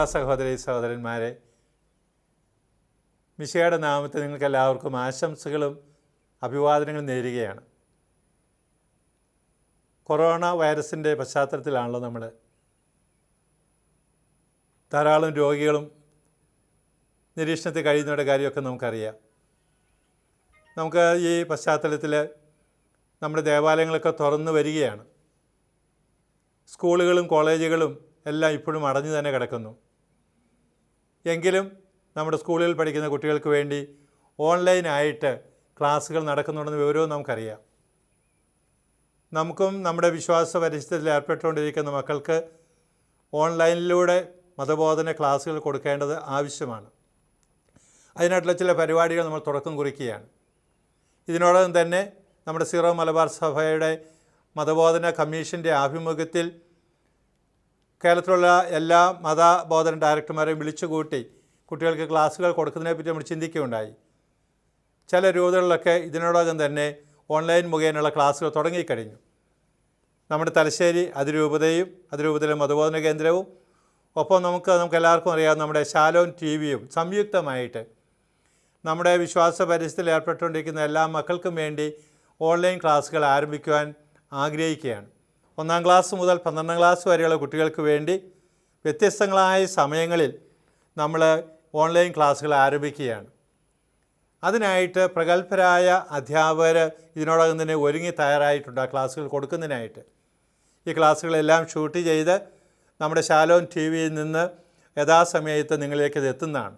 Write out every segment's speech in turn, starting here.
പ്രിയമുള്ള സഹോദരി സഹോദരന്മാരെ മിശയുടെ നാമത്തിൽ നിങ്ങൾക്ക് എല്ലാവർക്കും ആശംസകളും അഭിവാദനങ്ങളും നേരുകയാണ്. കൊറോണ വൈറസിന്റെ പശ്ചാത്തലത്തിലാണല്ലോ നമ്മൾ ധാരാളം രോഗികളും നിരീക്ഷണത്തിൽ കഴിയുന്നവരുടെ കാര്യമൊക്കെ നമുക്കറിയാം. നമുക്ക് ഈ പശ്ചാത്തലത്തിൽ നമ്മുടെ ദേവാലയങ്ങളൊക്കെ തുറന്നു വരികയാണ്. സ്കൂളുകളും കോളേജുകളും എല്ലാം ഇപ്പോഴും അടഞ്ഞു തന്നെ കിടക്കുന്നു. എങ്കിലും നമ്മുടെ സ്കൂളിൽ പഠിക്കുന്ന കുട്ടികൾക്ക് വേണ്ടി ഓൺലൈനായിട്ട് ക്ലാസ്സുകൾ നടക്കുന്നുണ്ടെന്ന് വിവരവും നമുക്കറിയാം. നമുക്കും നമ്മുടെ വിശ്വാസ പരിസ്ഥിതിയിൽ ഏർപ്പെട്ടുകൊണ്ടിരിക്കുന്ന മക്കൾക്ക് ഓൺലൈനിലൂടെ മതബോധന ക്ലാസ്സുകൾ കൊടുക്കേണ്ടത് ആവശ്യമാണ്. അതിനായിട്ടുള്ള ചില പരിപാടികൾ നമ്മൾ തുടക്കം കുറിക്കുകയാണ്. ഇതിനോടകം തന്നെ നമ്മുടെ സീറോ മലബാർ സഭയുടെ മതബോധന കമ്മീഷന്റെ ആഭിമുഖ്യത്തിൽ കേരളത്തിലുള്ള എല്ലാ മതബോധന ഡയറക്ടർമാരെയും വിളിച്ചുകൂട്ടി കുട്ടികൾക്ക് ക്ലാസ്സുകൾ കൊടുക്കുന്നതിനെപ്പറ്റി നമ്മൾ ചിന്തിക്കുകയുണ്ടായി. ചില രൂപതകളിലൊക്കെ ഇതിനോടകം തന്നെ ഓൺലൈൻ മുഖേനയുള്ള ക്ലാസ്സുകൾ തുടങ്ങിക്കഴിഞ്ഞു. നമ്മുടെ തലശ്ശേരി അതിരൂപതയും അതിരൂപതയിലെ മതബോധന കേന്ദ്രവും ഒപ്പം നമുക്ക് നമുക്ക് എല്ലാവർക്കും അറിയാം നമ്മുടെ ശാലോൻ ടി വിയും സംയുക്തമായിട്ട് നമ്മുടെ വിശ്വാസ പരിസ്ഥിതിയിൽ ഏർപ്പെട്ടുകൊണ്ടിരിക്കുന്ന എല്ലാ മക്കൾക്കും വേണ്ടി ഓൺലൈൻ ക്ലാസ്സുകൾ ആരംഭിക്കുവാൻ ആഗ്രഹിക്കുകയാണ്. ഒന്നാം ക്ലാസ് മുതൽ പന്ത്രണ്ടാം ക്ലാസ് വരെയുള്ള കുട്ടികൾക്ക് വേണ്ടി വ്യത്യസ്തങ്ങളായ സമയങ്ങളിൽ നമ്മൾ ഓൺലൈൻ ക്ലാസ്സുകൾ ആരംഭിക്കുകയാണ്. അതിനായിട്ട് പ്രഗത്ഭരായ അധ്യാപകർ ഇതിനോടകം തന്നെ ഒരുങ്ങി തയ്യാറായിട്ടുണ്ട് ആ ക്ലാസ്സുകൾ കൊടുക്കുന്നതിനായിട്ട്. ഈ ക്ലാസ്സുകളെല്ലാം ഷൂട്ട് ചെയ്ത് നമ്മുടെ ശാലോൻ ടി വിയിൽ നിന്ന് യഥാസമയത്ത് നിങ്ങളിലേക്ക് ഇത് എത്തുന്നതാണ്.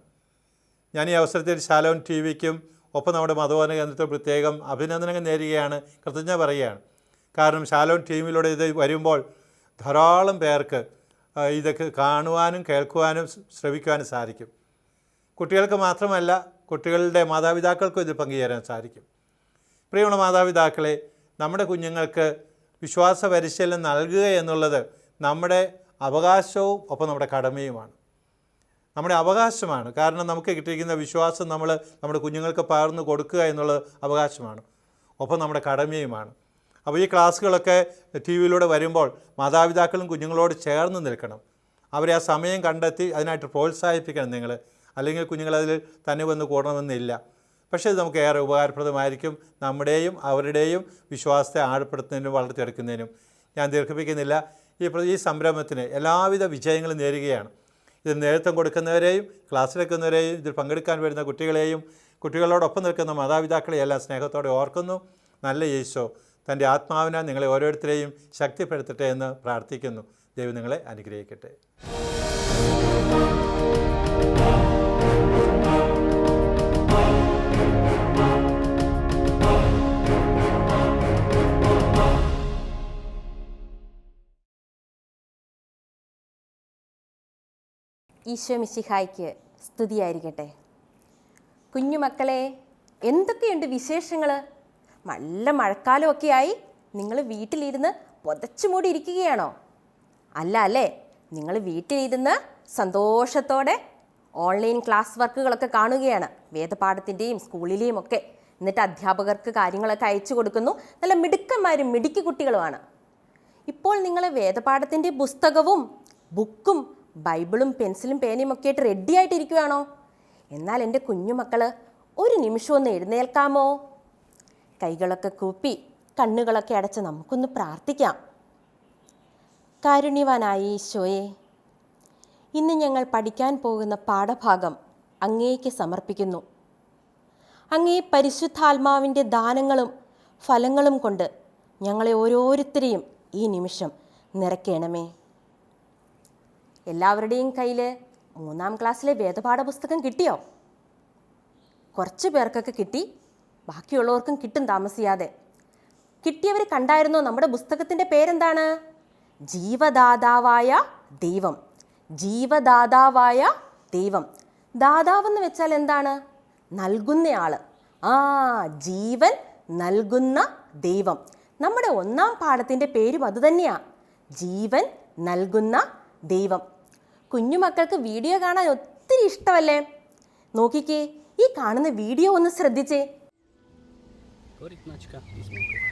ഞാൻ ഈ അവസരത്തിൽ ശാലോൻ ടി വിക്കും ഒപ്പം നമ്മുടെ മതബോധന കേന്ദ്രത്തിൽ പ്രത്യേകം അഭിനന്ദനങ്ങൾ നേരുകയാണ് കൃതജ്ഞ പറയുകയാണ്. കാരണം ശാലോൻ ടീമിലൂടെ ഇത് വരുമ്പോൾ ധാരാളം പേർക്ക് ഇതൊക്കെ കാണുവാനും കേൾക്കുവാനും ശ്രവിക്കുവാനും സാധിക്കും. കുട്ടികൾക്ക് മാത്രമല്ല കുട്ടികളുടെ മാതാപിതാക്കൾക്കും ഇതിൽ പങ്കുചേരാൻ സാധിക്കും. പ്രിയമുള്ള മാതാപിതാക്കളെ നമ്മുടെ കുഞ്ഞുങ്ങൾക്ക് വിശ്വാസ പരിശീലനം നൽകുക എന്നുള്ളത് നമ്മുടെ അവകാശവും ഒപ്പം നമ്മുടെ കടമയുമാണ്. നമ്മുടെ അവകാശമാണ്. കാരണം നമുക്ക് കിട്ടിയിരിക്കുന്ന വിശ്വാസം നമ്മൾ നമ്മുടെ കുഞ്ഞുങ്ങൾക്ക് പകർന്നു കൊടുക്കുക എന്നുള്ളത് അവകാശമാണ്. ഒപ്പം നമ്മുടെ കടമയുമാണ്. അപ്പോൾ ഈ ക്ലാസ്സുകളൊക്കെ ടി വിയിലൂടെ വരുമ്പോൾ മാതാപിതാക്കളും കുഞ്ഞുങ്ങളോട് ചേർന്ന് നിൽക്കണം. അവരെ ആ സമയം കണ്ടെത്തി അതിനായിട്ട് പ്രോത്സാഹിപ്പിക്കണം നിങ്ങൾ. അല്ലെങ്കിൽ കുഞ്ഞുങ്ങളതിൽ തന്നെ വന്ന് കൂടണമെന്നില്ല. പക്ഷേ ഇത് നമുക്ക് ഏറെ ഉപകാരപ്രദമായിരിക്കും നമ്മുടെയും അവരുടെയും വിശ്വാസത്തെ ആഴപ്പെടുത്തുന്നതിനും വളർത്തിയെടുക്കുന്നതിനും. ഞാൻ ദീർഘിപ്പിക്കുന്നില്ല. ഈ ഈ സംരംഭത്തിന് എല്ലാവിധ വിജയങ്ങളും നേരുകയാണ്. ഇത് നേതൃത്വം കൊടുക്കുന്നവരെയും ക്ലാസ്സിലെക്കുന്നവരെയും ഇതിൽ പങ്കെടുക്കാൻ വരുന്ന കുട്ടികളെയും കുട്ടികളോടൊപ്പം നിൽക്കുന്ന മാതാപിതാക്കളെയും എല്ലാ സ്നേഹത്തോടെ ഓർക്കുന്നു. നല്ല യേശോ തന്റെ ആത്മാവിനെ നിങ്ങളെ ഓരോരുത്തരെയും ശക്തിപ്പെടുത്തട്ടെ എന്ന് പ്രാർത്ഥിക്കുന്നു. ദൈവം നിങ്ങളെ അനുഗ്രഹിക്കട്ടെ. ഈശോ മിശിഹായ്ക്ക് സ്തുതിയായിരിക്കട്ടെ. കുഞ്ഞുമക്കളെ എന്തൊക്കെയുണ്ട് വിശേഷങ്ങൾ നല്ല മഴക്കാലമൊക്കെ ആയി നിങ്ങൾ വീട്ടിലിരുന്ന് പുതച്ചു മൂടി ഇരിക്കുകയാണോ അല്ല അല്ലേ? നിങ്ങൾ വീട്ടിലിരുന്ന് സന്തോഷത്തോടെ ഓൺലൈൻ ക്ലാസ് വർക്കുകളൊക്കെ കാണുകയാണ്. വേദപാഠത്തിന്റെയും സ്കൂളിലെയും ഒക്കെ. എന്നിട്ട് അധ്യാപകർക്ക് കാര്യങ്ങളൊക്കെ അയച്ചു കൊടുക്കുന്നു. നല്ല മിടുക്കന്മാരും മിടുക്കി കുട്ടികളുമാണ്. ഇപ്പോൾ നിങ്ങൾ വേദപാഠത്തിന്റെ പുസ്തകവും ബുക്കും ബൈബിളും പെൻസിലും പേനയും ഒക്കെ ആയിട്ട് റെഡി ആയിട്ടിരിക്കുകയാണോ എന്നാൽ എന്റെ കുഞ്ഞുമക്കൾ ഒരു നിമിഷം ഒന്ന് എഴുന്നേൽക്കാമോ? കൈകളൊക്കെ കൂപ്പി കണ്ണുകളൊക്കെ അടച്ച് നമുക്കൊന്ന് പ്രാർത്ഥിക്കാം. കാരുണ്യവാനായ ഈശോയെ ഇന്ന് ഞങ്ങൾ പഠിക്കാൻ പോകുന്ന പാഠഭാഗം അങ്ങേക്ക് സമർപ്പിക്കുന്നു. അങ്ങേ പരിശുദ്ധാത്മാവിന്റെ ദാനങ്ങളും ഫലങ്ങളും കൊണ്ട് ഞങ്ങളെ ഓരോരുത്തരെയും ഈ നിമിഷം നിറയ്ക്കണമേ. എല്ലാവരുടെയും കയ്യിൽ മൂന്നാം ക്ലാസ്സിലെ വേദപാഠ പുസ്തകം കിട്ടിയോ? കുറച്ച് പേർക്കൊക്കെ കിട്ടി. ബാക്കിയുള്ളവർക്കും കിട്ടും താമസിയാതെ. കിട്ടിയവർ കണ്ടായിരുന്നോ നമ്മുടെ പുസ്തകത്തിന്റെ പേരെന്താണ്? ജീവദാതാവായ ദൈവം. ജീവദാതാവായ ദൈവം. ദാതാവെന്ന് വെച്ചാൽ എന്താണ്? നൽകുന്നയാൾ ആ ജീവൻ നൽകുന്ന ദൈവം. നമ്മുടെ ഒന്നാം പാഠത്തിന്റെ പേരും അതുതന്നെയാണ് ജീവൻ നൽകുന്ന ദൈവം. കുഞ്ഞുമക്കൾക്ക് വീഡിയോ കാണാൻ ഒത്തിരി ഇഷ്ടമല്ലേ? നോക്കിക്കേ ഈ കാണുന്ന വീഡിയോ ഒന്ന് ശ്രദ്ധിച്ചേ. корітначка і змінка.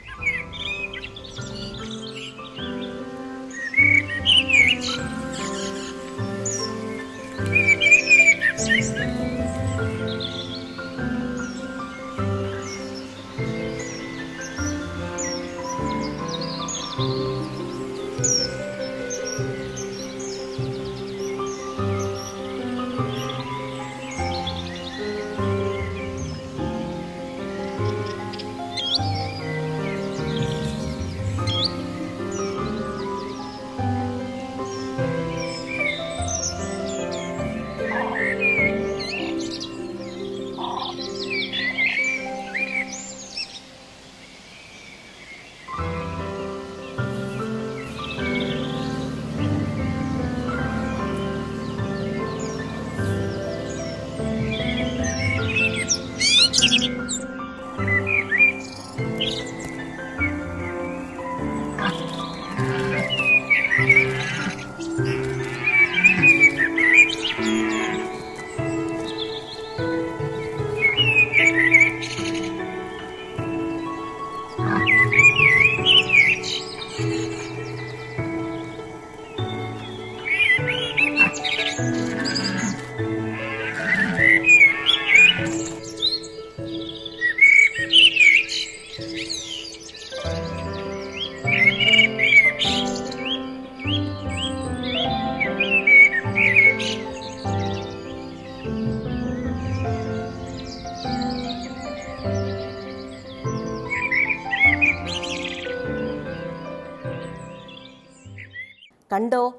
കണ്ടോ?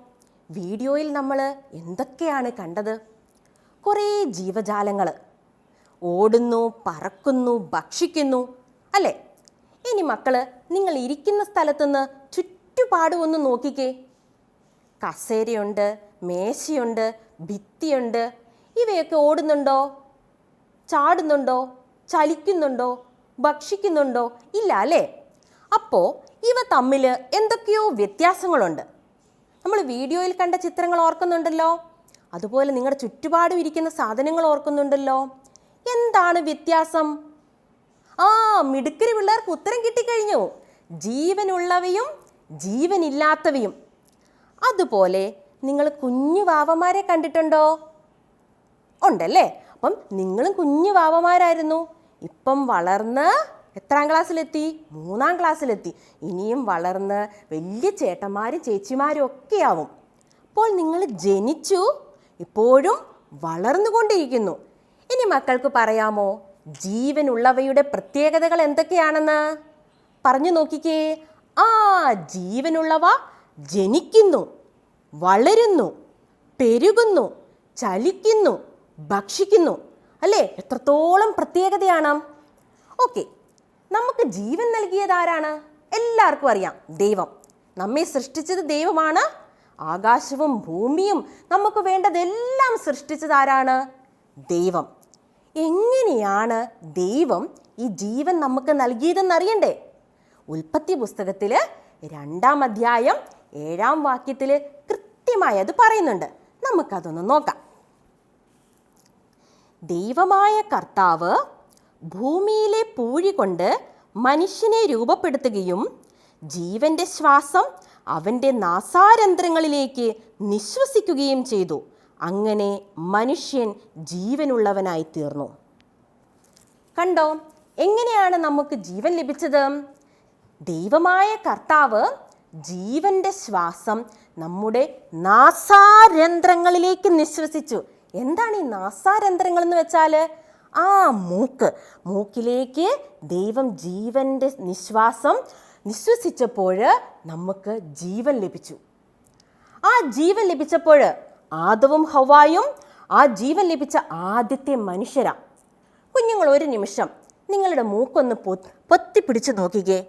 വീഡിയോയിൽ നമ്മൾ എന്തൊക്കെയാണ് കണ്ടത്? കുറേ ജീവജാലങ്ങൾ ഓടുന്നു പറക്കുന്നു ഭക്ഷിക്കുന്നു അല്ലേ? ഇനി മക്കൾ നിങ്ങൾ ഇരിക്കുന്ന സ്ഥലത്തുനിന്ന് ചുറ്റുപാടും ഒന്ന് നോക്കിക്കേ. കസേരയുണ്ട് മേശയുണ്ട് ഭിത്തിയുണ്ട്. ഇവയൊക്കെ ഓടുന്നുണ്ടോ? ചാടുന്നുണ്ടോ? ചലിക്കുന്നുണ്ടോ? ഭക്ഷിക്കുന്നുണ്ടോ? ഇല്ല അല്ലേ? അപ്പോൾ ഇവ തമ്മിൽ എന്തൊക്കെയോ വ്യത്യാസങ്ങളുണ്ട്. നമ്മൾ വീഡിയോയിൽ കണ്ട ചിത്രങ്ങൾ ഓർക്കുന്നുണ്ടല്ലോ. അതുപോലെ നിങ്ങളുടെ ചുറ്റുപാടും ഇരിക്കുന്ന സാധനങ്ങൾ ഓർക്കുന്നുണ്ടല്ലോ. എന്താണ് വ്യത്യാസം? ആ മിടുക്കരി പിള്ളേർക്ക് ഉത്തരം കിട്ടിക്കഴിഞ്ഞു. ജീവനുള്ളവയും ജീവനില്ലാത്തവയും. അതുപോലെ നിങ്ങൾ കുഞ്ഞു വാവമാരെ കണ്ടിട്ടുണ്ടോ? ഉണ്ടല്ലേ? അപ്പം നിങ്ങളും കുഞ്ഞു വാവമാരായിരുന്നു. ഇപ്പം വളർന്ന് എത്രാം ക്ലാസ്സിലെത്തി? മൂന്നാം ക്ലാസ്സിലെത്തി. ഇനിയും വളർന്ന് വലിയ ചേട്ടന്മാരും ചേച്ചിമാരും ഒക്കെയാവും. അപ്പോൾ നിങ്ങൾ ജനിച്ചു ഇപ്പോഴും വളർന്നുകൊണ്ടിരിക്കുന്നു. ഇനി മക്കൾക്ക് പറയാമോ? ജീവനുള്ളവയുടെ പ്രത്യേകതകൾ എന്തൊക്കെയാണെന്ന്? പറഞ്ഞു നോക്കിക്കേ. ആ ജീവനുള്ളവ ജനിക്കുന്നു വളരുന്നു പെരുകുന്നു ചലിക്കുന്നു ഭക്ഷിക്കുന്നു. അല്ലേ? എത്രത്തോളം പ്രത്യേകതയാണ്? ഓക്കെ. നമുക്ക് ജീവൻ നൽകിയത് ആരാണ്? എല്ലാവർക്കും അറിയാം ദൈവം. നമ്മെ സൃഷ്ടിച്ചത് ദൈവമാണ്. ആകാശവും ഭൂമിയും നമുക്ക് വേണ്ടതെല്ലാം സൃഷ്ടിച്ചത് ആരാണ്? ദൈവം. എങ്ങനെയാണ് ദൈവം ഈ ജീവൻ നമുക്ക് നൽകിയതെന്ന് അറിയണ്ടേ? ഉൽപ്പത്തി പുസ്തകത്തിൽ രണ്ടാം അധ്യായം ഏഴാം വാക്യത്തിൽ കൃത്യമായി അത് പറയുന്നുണ്ട്. നമുക്കതൊന്ന് നോക്കാം. ദൈവമായ കർത്താവ് ഭൂമിയിലെ പൂഴി കൊണ്ട് മനുഷ്യനെ രൂപപ്പെടുത്തുകയും ജീവന്റെ ശ്വാസം അവന്റെ നാസാരന്ധ്രങ്ങളിലേക്ക് നിശ്വസിക്കുകയും ചെയ്തു. അങ്ങനെ മനുഷ്യൻ ജീവനുള്ളവനായി തീർന്നു. കണ്ടോ? എങ്ങനെയാണ് നമുക്ക് ജീവൻ ലഭിച്ചത്? ദൈവമായ കർത്താവ് ജീവന്റെ ശ്വാസം നമ്മുടെ നാസാരന്ധ്രങ്ങളിലേക്ക് നിശ്വസിച്ചു. എന്താണ് ഈ നാസാരന്ധ്രങ്ങൾ എന്ന് വെച്ചാൽ ആ മൂക്ക് മൂക്കിലേക്ക് ദൈവം ജീവന്റെ നിശ്വാസം നിശ്വസിച്ചപ്പോൾ നമുക്ക് ജീവൻ ലഭിച്ചു. ആ ജീവൻ ലഭിച്ചപ്പോൾ ആദവും ഹവായും ആ ജീവൻ ലഭിച്ച ആദ്യത്തെ മനുഷ്യരാ. കുഞ്ഞുങ്ങൾ ഒരു നിമിഷം. നിങ്ങളുടെ മൂക്കൊന്ന് പൊ പൊത്തിപ്പിടിച്ച് നോക്കിക്കേ.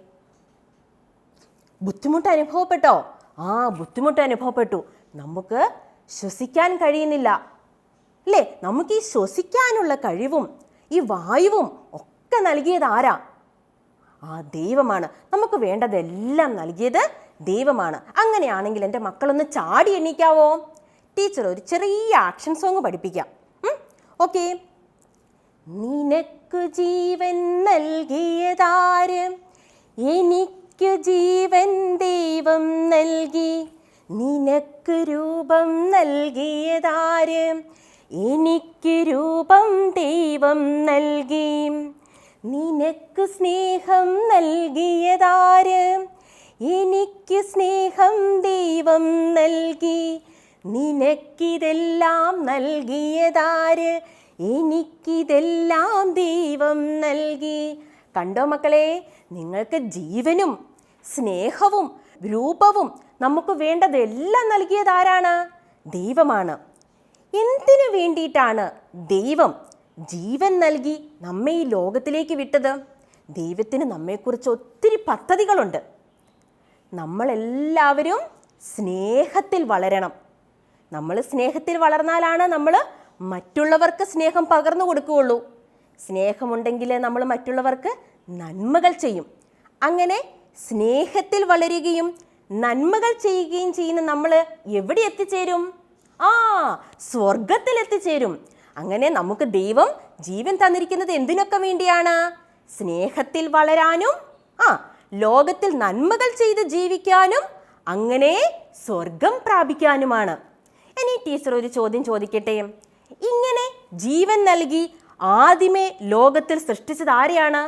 ബുദ്ധിമുട്ട് അനുഭവപ്പെട്ടോ? ആ ബുദ്ധിമുട്ട് അനുഭവപ്പെട്ടു. നമുക്ക് ശ്വസിക്കാൻ കഴിയുന്നില്ല. അല്ലേ? നമുക്ക് ഈ ശ്വസിക്കാനുള്ള കഴിവും ഈ വായുവും ഒക്കെ നൽകിയത് ആരാ? ആ ദൈവമാണ്. നമുക്ക് വേണ്ടതെല്ലാം നൽകിയത് ദൈവമാണ്. അങ്ങനെയാണെങ്കിൽ എന്റെ മക്കളൊന്ന് ചാടി എണീക്കാവോ? ടീച്ചർ ഒരു ചെറിയ ആക്ഷൻ സോങ് പഠിപ്പിക്കാം. ഓക്കെ. നിനക്ക് ജീവൻ നൽകിയതാര്? എനിക്ക് ജീവൻ ദൈവം നൽകി. നിനക്ക് രൂപം നൽകിയതാര്? എനിക്ക് രൂപം ദൈവം നൽകി. നിനക്ക് സ്നേഹം നൽകിയതാര്? എനിക്ക് സ്നേഹം ദൈവം നൽകി. നിനക്കിതെല്ലാം നൽകിയതാര്? എനിക്കിതെല്ലാം ദൈവം നൽകി. കണ്ടോ മക്കളെ നിങ്ങൾക്ക് ജീവനും സ്നേഹവും രൂപവും നമുക്ക് വേണ്ടതെല്ലാം നൽകിയതാരാണ്? ദൈവമാണ്. എന്തിനു വേണ്ടിയിട്ടാണ് ദൈവം ജീവൻ നൽകി നമ്മെ ഈ ലോകത്തിലേക്ക് വിട്ടത്? ദൈവത്തിന് നമ്മെക്കുറിച്ച് ഒത്തിരി പദ്ധതികളുണ്ട്. നമ്മളെല്ലാവരും സ്നേഹത്തിൽ വളരണം. നമ്മൾ സ്നേഹത്തിൽ വളർന്നാലാണ് നമ്മൾ മറ്റുള്ളവർക്ക് സ്നേഹം പകർന്നു കൊടുക്കുകയുള്ളൂ. സ്നേഹമുണ്ടെങ്കിൽ നമ്മൾ മറ്റുള്ളവർക്ക് നന്മകൾ ചെയ്യും. അങ്ങനെ സ്നേഹത്തിൽ വളരുകയും നന്മകൾ ചെയ്യുകയും ചെയ്യുന്ന നമ്മൾ എവിടെ എത്തിച്ചേരും? ആ സ്വർഗത്തിൽ എത്തിച്ചേരും അങ്ങനെ നമുക്ക് ദൈവം ജീവൻ തന്നിരിക്കുന്നത് എന്തിനൊക്കെ വേണ്ടിയാണ്? സ്നേഹത്തിൽ വളരാനും ആ ലോകത്തിൽ നന്മകൾ ചെയ്ത് ജീവിക്കാനും അങ്ങനെ സ്വർഗം പ്രാപിക്കാനുമാണ്. ഇനി ടീച്ചർ ഒരു ചോദ്യം ചോദിക്കട്ടെ? ഇങ്ങനെ ജീവൻ നൽകി ആദ്യമേ ലോകത്തിൽ സൃഷ്ടിച്ചത് ആരെയാണ്?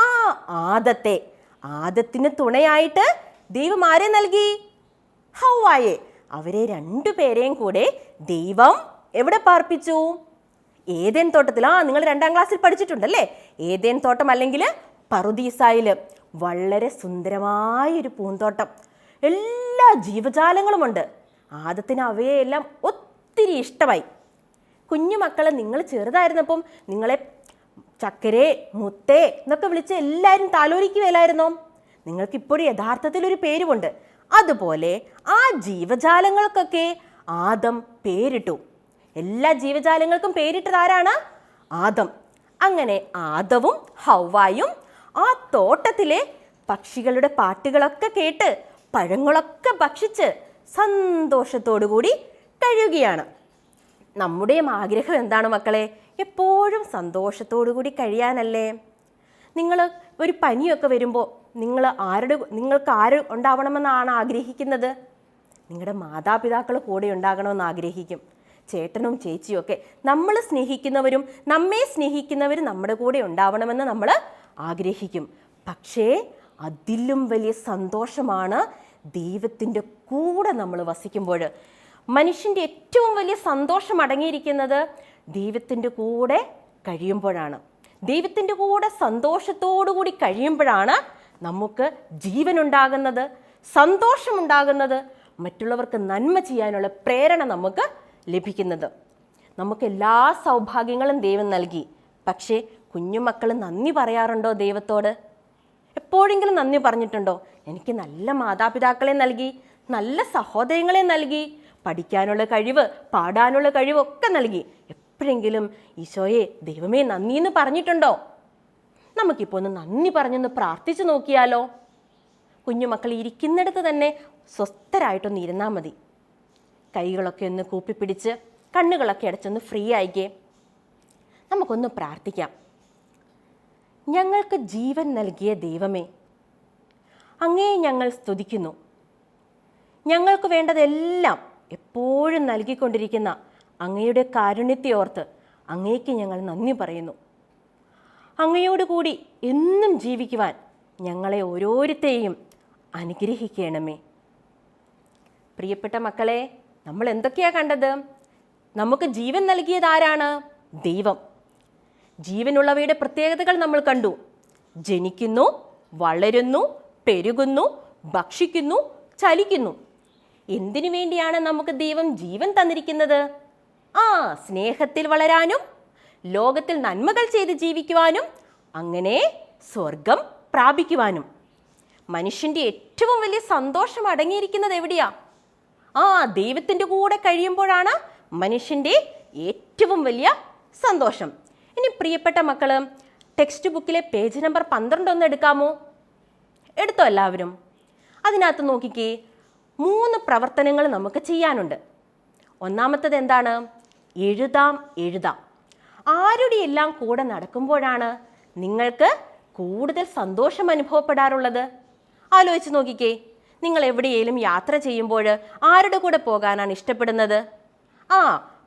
ആ ആദത്തെ. ആദത്തിന് തുണയായിട്ട് ദൈവം ആരെ നൽകി? ഹൗവായെ. അവരെ രണ്ടുപേരെയും കൂടെ ദൈവം എവിടെ പാർപ്പിച്ചു? ഏതേൻ തോട്ടത്തിൽ ആ നിങ്ങൾ രണ്ടാം ക്ലാസ്സിൽ പഠിച്ചിട്ടുണ്ടല്ലേ? ഏതേൻ തോട്ടം അല്ലെങ്കിൽ പറുദീസായിൽ? വളരെ സുന്ദരമായൊരു പൂന്തോട്ടം. എല്ലാ ജീവജാലങ്ങളുമുണ്ട് ആദത്തിന് അവയെല്ലാം ഒത്തിരി ഇഷ്ടമായി. കുഞ്ഞു മക്കളെ നിങ്ങൾ ചെറുതായിരുന്നപ്പം നിങ്ങളെ ചക്കരേ മുത്തേ എന്നൊക്കെ വിളിച്ച് എല്ലാവരും താലോലിക്കുകയല്ലായിരുന്നോ നിങ്ങൾക്കിപ്പോഴും യഥാർത്ഥത്തിൽ ഒരു പേരുമുണ്ട്. അതുപോലെ ആ ജീവജാലങ്ങൾക്കൊക്കെ ആദം പേരിട്ടു. എല്ലാ ജീവജാലങ്ങൾക്കും പേരിട്ടത് ആരാണ്? ആദം. അങ്ങനെ ആദവും ഹൗവായും ആ തോട്ടത്തിലെ പക്ഷികളുടെ പാട്ടുകളൊക്കെ കേട്ട് പഴങ്ങളൊക്കെ ഭക്ഷിച്ച് സന്തോഷത്തോടു കൂടി കഴിയുകയാണ്. നമ്മുടെയും ആഗ്രഹം എന്താണ് മക്കളെ? എപ്പോഴും സന്തോഷത്തോടു കൂടി കഴിയാനല്ലേ? നിങ്ങൾ ഒരു പനിയൊക്കെ വരുമ്പോൾ നിങ്ങൾ ആരുടെ നിങ്ങൾക്ക് ആര് ഉണ്ടാവണമെന്നാണ് ആഗ്രഹിക്കുന്നത്? നിങ്ങളുടെ മാതാപിതാക്കൾ കൂടെ ഉണ്ടാകണമെന്ന് ആഗ്രഹിക്കും. ചേട്ടനും ചേച്ചിയും ഒക്കെ നമ്മൾ സ്നേഹിക്കുന്നവരും നമ്മെ സ്നേഹിക്കുന്നവരും നമ്മുടെ കൂടെ ഉണ്ടാവണമെന്ന് നമ്മൾ ആഗ്രഹിക്കും. പക്ഷേ അതിലും വലിയ സന്തോഷമാണ് ദൈവത്തിന്റെ കൂടെ നമ്മൾ വസിക്കുമ്പോൾ. മനുഷ്യന്റെ ഏറ്റവും വലിയ സന്തോഷം അടങ്ങിയിരിക്കുന്നത് ദൈവത്തിന്റെ കൂടെ കഴിയുമ്പോഴാണ്. ദൈവത്തിന്റെ കൂടെ സന്തോഷത്തോടു കൂടി കഴിയുമ്പോഴാണ് നമുക്ക് ജീവനുണ്ടാകുന്നത് സന്തോഷമുണ്ടാകുന്നത് മറ്റുള്ളവർക്ക് നന്മ ചെയ്യാനുള്ള പ്രേരണ നമുക്ക് ലഭിക്കുന്നത്. നമുക്ക് എല്ലാ സൗഭാഗ്യങ്ങളും ദൈവം നൽകി. പക്ഷേ കുഞ്ഞുമക്കൾ നന്ദി പറയാറുണ്ടോ ദൈവത്തോട്? എപ്പോഴെങ്കിലും നന്ദി പറഞ്ഞിട്ടുണ്ടോ? എനിക്ക് നല്ല മാതാപിതാക്കളെ നൽകി നല്ല സഹോദരങ്ങളെ നൽകി പഠിക്കാനുള്ള കഴിവ് പാടാനുള്ള കഴിവ് ഒക്കെ നൽകി. എപ്പോഴെങ്കിലും ഈശോയെ ദൈവമേ നന്ദി എന്ന് പറഞ്ഞിട്ടുണ്ടോ? നമുക്കിപ്പോൾ ഒന്ന് നന്ദി പറഞ്ഞൊന്ന് പ്രാർത്ഥിച്ചു നോക്കിയാലോ? കുഞ്ഞുമക്കൾ ഇരിക്കുന്നിടത്ത് തന്നെ സ്വസ്ഥരായിട്ടൊന്ന് ഇരുന്നാൽ മതി. കൈകളൊക്കെ ഒന്ന് കൂപ്പിപ്പിടിച്ച് കണ്ണുകളൊക്കെ അടച്ചൊന്ന് ഫ്രീ ആയിക്കേ. നമുക്കൊന്ന് പ്രാർത്ഥിക്കാം. ഞങ്ങൾക്ക് ജീവൻ നൽകിയ ദൈവമേ അങ്ങേ ഞങ്ങൾ സ്തുതിക്കുന്നു. ഞങ്ങൾക്ക് വേണ്ടതെല്ലാം എപ്പോഴും നൽകിക്കൊണ്ടിരിക്കുന്ന അങ്ങയുടെ കാരുണ്യത്തെ ഓർത്ത് അങ്ങേക്ക് ഞങ്ങൾ നന്ദി പറയുന്നു. അങ്ങയോട് കൂടി എന്നും ജീവിക്കുവാൻ ഞങ്ങളെ ഓരോരുത്തെയും അനുഗ്രഹിക്കണമേ. പ്രിയപ്പെട്ട മക്കളെ നമ്മൾ എന്തൊക്കെയാണ് കണ്ടത്? നമുക്ക് ജീവൻ നൽകിയത് ആരാണ്? ദൈവം. ജീവനുള്ളവയുടെ പ്രത്യേകതകൾ നമ്മൾ കണ്ടു. ജനിക്കുന്നു വളരുന്നു പെരുകുന്നു ഭക്ഷിക്കുന്നു ചലിക്കുന്നു. എന്തിനു വേണ്ടിയാണ് നമുക്ക് ദൈവം ജീവൻ തന്നിരിക്കുന്നത്? ആ സ്നേഹത്തിൽ വളരാനും ലോകത്തിൽ നന്മകൾ ചെയ്ത് ജീവിക്കുവാനും അങ്ങനെ സ്വർഗം പ്രാപിക്കുവാനും. മനുഷ്യന്റെ ഏറ്റവും വലിയ സന്തോഷം അടങ്ങിയിരിക്കുന്നത് എവിടെയാ? ആ ദൈവത്തിന്റെ കൂടെ കഴിയുമ്പോഴാണ് മനുഷ്യന്റെ ഏറ്റവും വലിയ സന്തോഷം. ഇനി പ്രിയപ്പെട്ട മക്കൾ ടെക്സ്റ്റ് ബുക്കിലെ പേജ് നമ്പർ പന്ത്രണ്ട് ഒന്ന് എടുക്കാമോ? എടുത്തോ എല്ലാവരും? അതിനകത്ത് നോക്കിക്കേ മൂന്ന് പ്രവർത്തനങ്ങൾ നമുക്ക് ചെയ്യാനുണ്ട്. ഒന്നാമത്തത് എന്താണ്? എഴുതാം എഴുതാം. ആരുടെ എല്ലാം കൂടെ നടക്കുമ്പോഴാണ് നിങ്ങൾക്ക് കൂടുതൽ സന്തോഷം അനുഭവപ്പെടാറുള്ളത്? ആലോചിച്ച് നോക്കിക്കേ. നിങ്ങൾ എവിടെയെങ്കിലും യാത്ര ചെയ്യുമ്പോൾ ആരുടെ കൂടെ പോകാനാണ് ഇഷ്ടപ്പെടുന്നത്? ആ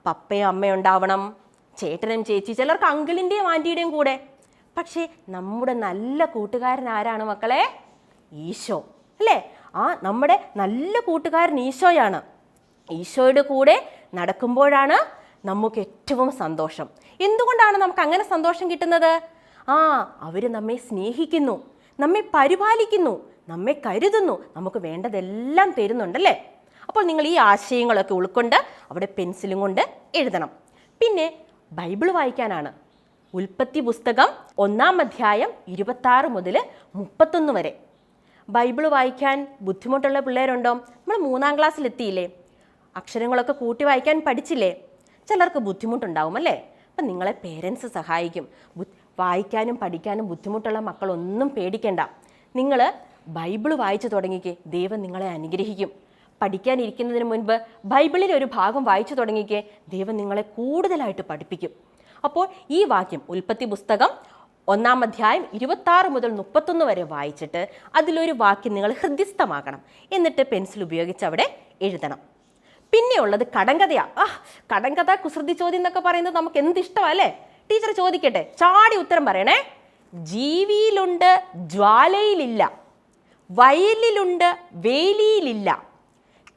പപ്പയും അമ്മയും ഉണ്ടാവണം. ചേട്ടനും ചേച്ചി ചിലർക്ക് അങ്കിളിന്റെയും ആന്റിയുടെയും കൂടെ. പക്ഷേ നമ്മുടെ നല്ല കൂട്ടുകാരൻ ആരാണ് മക്കളെ? ഈശോ. അല്ലേ? ആ നമ്മുടെ നല്ല കൂട്ടുകാരൻ ഈശോയാണ്. ഈശോയുടെ കൂടെ നടക്കുമ്പോഴാണ് നമുക്ക് ഏറ്റവും സന്തോഷം. എന്തുകൊണ്ടാണ് നമുക്ക് അങ്ങനെ സന്തോഷം കിട്ടുന്നത്? ആ അവർ നമ്മെ സ്നേഹിക്കുന്നു നമ്മെ പരിപാലിക്കുന്നു നമ്മെ കരുതുന്നു നമുക്ക് വേണ്ടതെല്ലാം തരുന്നുണ്ടല്ലേ? അപ്പോൾ നിങ്ങൾ ഈ ആശയങ്ങളൊക്കെ ഉൾക്കൊണ്ട് അവിടെ പെൻസിലും കൊണ്ട് എഴുതണം. പിന്നെ ബൈബിൾ വായിക്കാനാണ്. ഉൽപ്പത്തി പുസ്തകം ഒന്നാം അധ്യായം ഇരുപത്താറ് മുതൽ മുപ്പത്തൊന്ന് വരെ. ബൈബിൾ വായിക്കാൻ ബുദ്ധിമുട്ടുള്ള പിള്ളേരുണ്ടോ? നമ്മൾ മൂന്നാം ക്ലാസ്സിലെത്തിയില്ലേ? അക്ഷരങ്ങളൊക്കെ കൂട്ടി വായിക്കാൻ പഠിച്ചില്ലേ? ചിലർക്ക് ബുദ്ധിമുട്ടുണ്ടാവും അല്ലേ അപ്പം നിങ്ങളെ പേരൻസ് സഹായിക്കും. വായിക്കാനും പഠിക്കാനും ബുദ്ധിമുട്ടുള്ള മക്കളൊന്നും പേടിക്കേണ്ട. നിങ്ങൾ ബൈബിൾ വായിച്ചു തുടങ്ങിക്കേ. ദൈവം നിങ്ങളെ അനുഗ്രഹിക്കും. പഠിക്കാനിരിക്കുന്നതിന് മുൻപ് ബൈബിളിൽ ഒരു ഭാഗം വായിച്ചു തുടങ്ങിക്കേ. ദൈവം നിങ്ങളെ കൂടുതലായിട്ട് പഠിപ്പിക്കും. അപ്പോൾ ഈ വാക്യം ഉൽപ്പത്തി പുസ്തകം ഒന്നാം അധ്യായം ഇരുപത്താറ് മുതൽ മുപ്പത്തൊന്ന് വരെ വായിച്ചിട്ട് അതിലൊരു വാക്യം നിങ്ങൾ ഹൃദ്യസ്ഥമാക്കണം. എന്നിട്ട് പെൻസിൽ ഉപയോഗിച്ച് അവിടെ എഴുതണം. പിന്നെയുള്ളത് കടങ്കഥയാ. ആ കടങ്കഥ കുസൃതി ചോദ്യം എന്നൊക്കെ പറയുന്നത് നമുക്ക് എന്ത് ഇഷ്ടമാ അല്ലേ? ടീച്ചർ ചോദിക്കട്ടെ. ചാടി ഉത്തരം പറയണേ. ജീവിയിലുണ്ട് ജ്വാലയിലില്ല. വയലിലുണ്ട് വേലിയിലില്ല.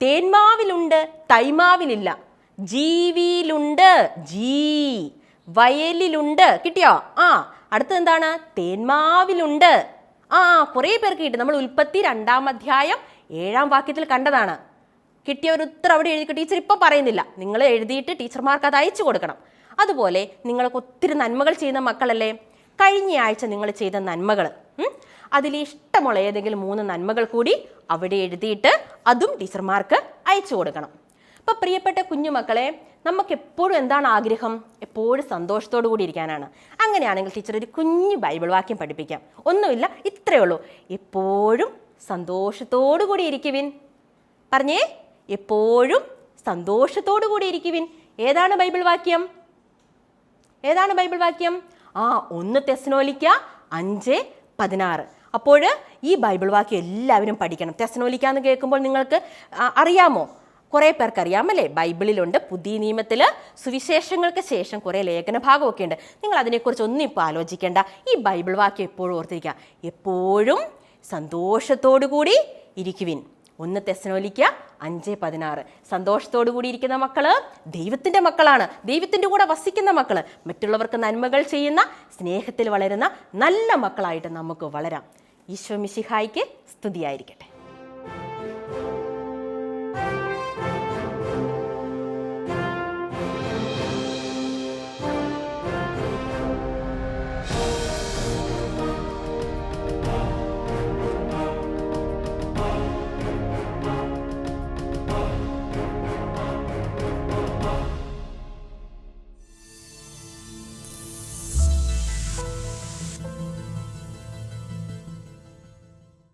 തേന്മാവിലുണ്ട് തൈമാവിലില്ല. ജീവിയിലുണ്ട് ജീ. വയലിലുണ്ട് കിട്ടിയോ? ആ അടുത്തത് എന്താണ്? തേന്മാവിലുണ്ട്. ആ കുറേ പേർക്ക് കിട്ടി. നമ്മൾ ഉൽപ്പത്തി രണ്ടാം അധ്യായം ഏഴാം വാക്യത്തിൽ കണ്ടതാണ്. കിട്ടിയ ഒരു ഉത്തരം അവിടെ എഴുതി ടീച്ചർ ഇപ്പോൾ പറയുന്നില്ല. നിങ്ങൾ എഴുതിയിട്ട് ടീച്ചർമാർക്ക് അത് അയച്ചു കൊടുക്കണം. അതുപോലെ നിങ്ങൾക്ക് ഒത്തിരി നന്മകൾ ചെയ്യുന്ന മക്കളല്ലേ? കഴിഞ്ഞ ആഴ്ച നിങ്ങൾ ചെയ്ത നന്മകൾ അതിൽ ഇഷ്ടമുള്ള ഏതെങ്കിലും മൂന്ന് നന്മകൾ കൂടി അവിടെ എഴുതിയിട്ട് അതും ടീച്ചർമാർക്ക് അയച്ചു കൊടുക്കണം. അപ്പോൾ പ്രിയപ്പെട്ട കുഞ്ഞുമക്കളെ നമുക്ക് എപ്പോഴും എന്താണ് ആഗ്രഹം? എപ്പോഴും സന്തോഷത്തോടു കൂടി ഇരിക്കാനാണ്. അങ്ങനെയാണെങ്കിൽ ടീച്ചർ ഒരു കുഞ്ഞു ബൈബിൾ വാക്യം പഠിപ്പിക്കാം. ഒന്നുമില്ല ഇത്രയേ ഉള്ളൂ. എപ്പോഴും സന്തോഷത്തോടു കൂടി ഇരിക്കുവിൻ. പറഞ്ഞേ? എപ്പോഴും സന്തോഷത്തോടു കൂടി ഇരിക്കുവിൻ. ഏതാണ് ബൈബിൾ വാക്യം? ഏതാണ് ബൈബിൾ വാക്യം? ആ ഒന്ന് തെസ്നോലിക്ക അഞ്ച് പതിനാറ്. അപ്പോൾ ഈ ബൈബിൾ വാക്യം എല്ലാവരും പഠിക്കണം. തെസ്നോലിക്ക എന്ന് കേൾക്കുമ്പോൾ നിങ്ങൾക്ക് അറിയാമോ? കുറേ പേർക്ക് അറിയാമല്ലേ ബൈബിളിലുണ്ട് പുതിയ നിയമത്തിൽ സുവിശേഷങ്ങൾക്ക് ശേഷം കുറേ ലേഖന ഭാഗമൊക്കെ ഉണ്ട്. നിങ്ങൾ അതിനെക്കുറിച്ച് ഒന്നും ഇപ്പോൾ ആലോചിക്കേണ്ട. ഈ ബൈബിൾ വാക്യം എപ്പോഴും ഓർത്തിരിക്കുക. എപ്പോഴും സന്തോഷത്തോടു കൂടി ഇരിക്കുവിൻ. ഒന്ന് തെസ്നോലിക്ക അഞ്ച് പതിനാറ്. സന്തോഷത്തോടു കൂടി ഇരിക്കുന്ന മക്കൾ ദൈവത്തിന്റെ മക്കളാണ്. ദൈവത്തിന്റെ കൂടെ വസിക്കുന്ന മക്കൾ. മറ്റുള്ളവർക്ക് നന്മകൾ ചെയ്യുന്ന സ്നേഹത്തിൽ വളരുന്ന നല്ല മക്കളായിട്ട് നമുക്ക് വളരാം. ഈശോ മിശിഹായിക്ക് സ്തുതിയായിരിക്കട്ടെ.